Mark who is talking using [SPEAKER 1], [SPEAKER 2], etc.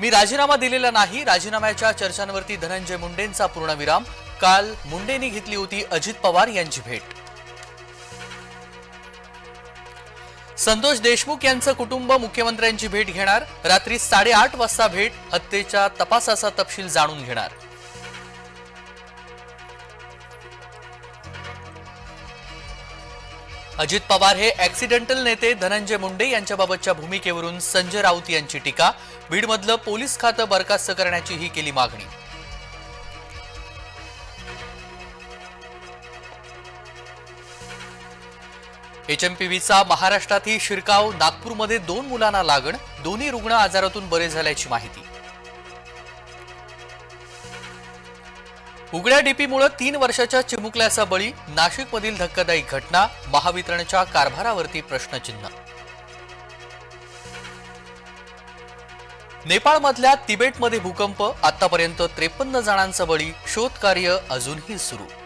[SPEAKER 1] मी राजीनामा दिलेला नाही. राजीनाम्याच्या चर्चांवरती धनंजय मुंडेंचा पूर्णविराम. काल मुंडेंनी घेतली होती अजित पवार यांची भेट. संतोष देशमुख यांचं कुटुंब मुख्यमंत्र्यांची भेट घेणार. रात्री साडेआठ वाजता भेट. हत्येच्या तपासाचा तपशील जाणून घेणार. अजित पवार हे ऍक्सिडेंटल नेते धनंजय मुंडे यांच्याबाबतच्या भूमिकेवरून संजय राऊत यांची टीका. बीडमधलं पोलीस खातं बरखास्त करण्याची ही केली मागणी. एचएमपीव्हीचा महाराष्ट्रातही शिरकाव नागपूरमध्ये दोन मुलांना लागण दोन्ही रुग्ण आजारातून बरे झाल्याची माहिती. उघड्या डीपीमुळे तीन वर्षाच्या चिमुकल्याचा बळी नाशिकमधील धक्कादायी घटना महावितरणच्या कारभारावरती प्रश्नचिन्ह. नेपाळमधल्या तिबेटमध्ये भूकंप आतापर्यंत त्रेपन्न जणांचा बळी शोधकार्य अजूनही सुरू.